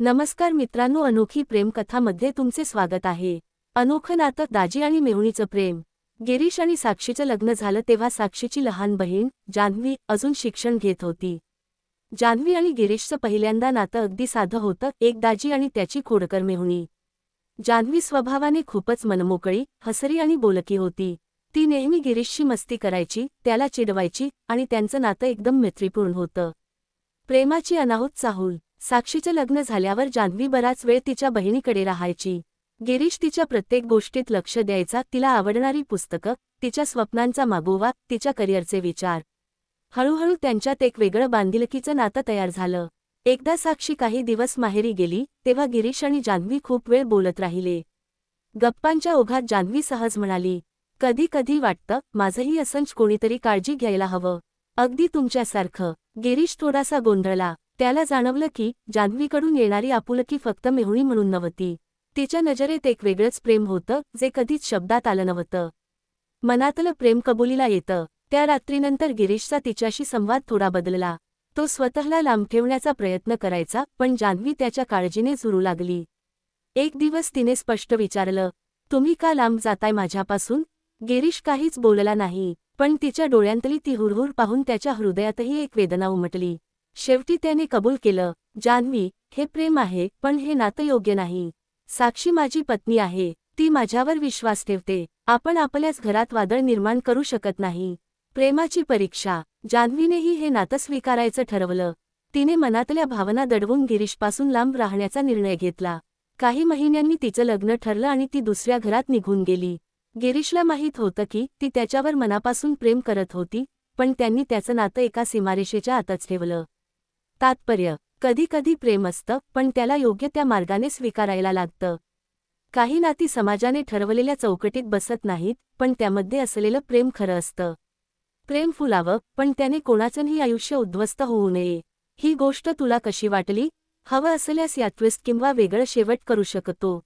नमस्कार मित्रांनो अनोखी प्रेमकथामध्ये तुमचे स्वागत आहे. अनोखं नातं दाजी आणि मेहुणीचं प्रेम. गिरीश आणि साक्षीचं लग्न झालं तेव्हा साक्षीची लहान बहीण जान्हवी अजून शिक्षण घेत होती. जान्हवी आणि गिरीशचं पहिल्यांदा नातं अगदी साधं होतं एक दाजी आणि त्याची खोडकर मेहुणी. जान्हवी स्वभावाने खूपच मनमोकळी हसरी आणि बोलकी होती. ती नेहमी गिरीशची मस्ती करायची त्याला चिडवायची आणि त्यांचं नातं एकदम मैत्रीपूर्ण होतं. प्रेमाची अनाहूत चाहूल. साक्षीचं लग्न झाल्यावर जान्हवी बराच वेळ तिच्या बहिणीकडे राहायची. गिरीश तिच्या प्रत्येक गोष्टीत लक्ष द्यायचा तिला आवडणारी पुस्तकं तिच्या स्वप्नांचा मागोवा तिच्या करिअरचे विचार. हळूहळू त्यांच्यात एक वेगळं बांधिलकीचं नातं तयार झालं. एकदा साक्षी काही दिवस माहेरी गेली तेव्हा गिरीश आणि जान्हवी खूप वेळ बोलत राहिले. गप्पांच्या ओघात जान्हवी सहज म्हणाली कधी कधी वाटतं माझंही असंच कोणीतरी काळजी घ्यायला हवं. अगदी तुमच्यासारखं. गिरीश थोडासा गोंधळला. त्याला जाणवलं की जान्हवीकडून येणारी आपुलकी फक्त मेहुणी म्हणून नव्हती. तिच्या नजरेत एक वेगळंच प्रेम होतं जे कधीच शब्दात आलं नव्हतं. मनातलं प्रेम कबुलीला येतं. त्या रात्रीनंतर गिरीशचा तिच्याशी संवाद थोडा बदलला. तो स्वतःला लांब ठेवण्याचा प्रयत्न करायचा पण जान्हवी त्याच्या काळजीने झुरू लागली. एक दिवस तिने स्पष्ट विचारलं तुम्ही का लांब जाताय माझ्यापासून? गिरीश काहीच बोलला नाही. पण तिच्या डोळ्यांतली ती हुरहुर पाहून त्याच्या हृदयातही एक वेदना उमटली. शेवटी त्याने कबूल केलं जान्हवी हे प्रेम आहे पण हे नातं योग्य नाही. साक्षी माझी पत्नी आहे ती माझ्यावर विश्वास ठेवते. आपण आपल्याच घरात वादळ निर्माण करू शकत नाही. प्रेमाची परीक्षा. जान्हवीनेही हे नातं स्वीकारायचं ठरवलं. तिने मनातल्या भावना दडवून गिरीशपासून लांब राहण्याचा निर्णय घेतला. काही महिन्यांनी तिचं लग्न ठरलं आणि ती दुसऱ्या घरात निघून गेली. गिरीशला माहीत होतं की ती त्याच्यावर मनापासून प्रेम करत होती पण त्यांनी त्याचं नातं एका सीमारेषेच्या आतच ठेवलं. तात्पर्य कधी कधी प्रेम असतं पण त्याला योग्य त्या मार्गाने स्वीकारायला लागतं. काही नाती समाजाने ठरवलेल्या चौकटीत बसत नाहीत पण त्यामध्ये असलेलं प्रेम खरं असतं. प्रेम फुलावं पण त्याने कोणाचंही आयुष्य उद्ध्वस्त होऊ नये. ही गोष्ट तुला कशी वाटली? हवं असल्यास या ट्विस्ट किंवा वेगळं शेवट करू शकतो.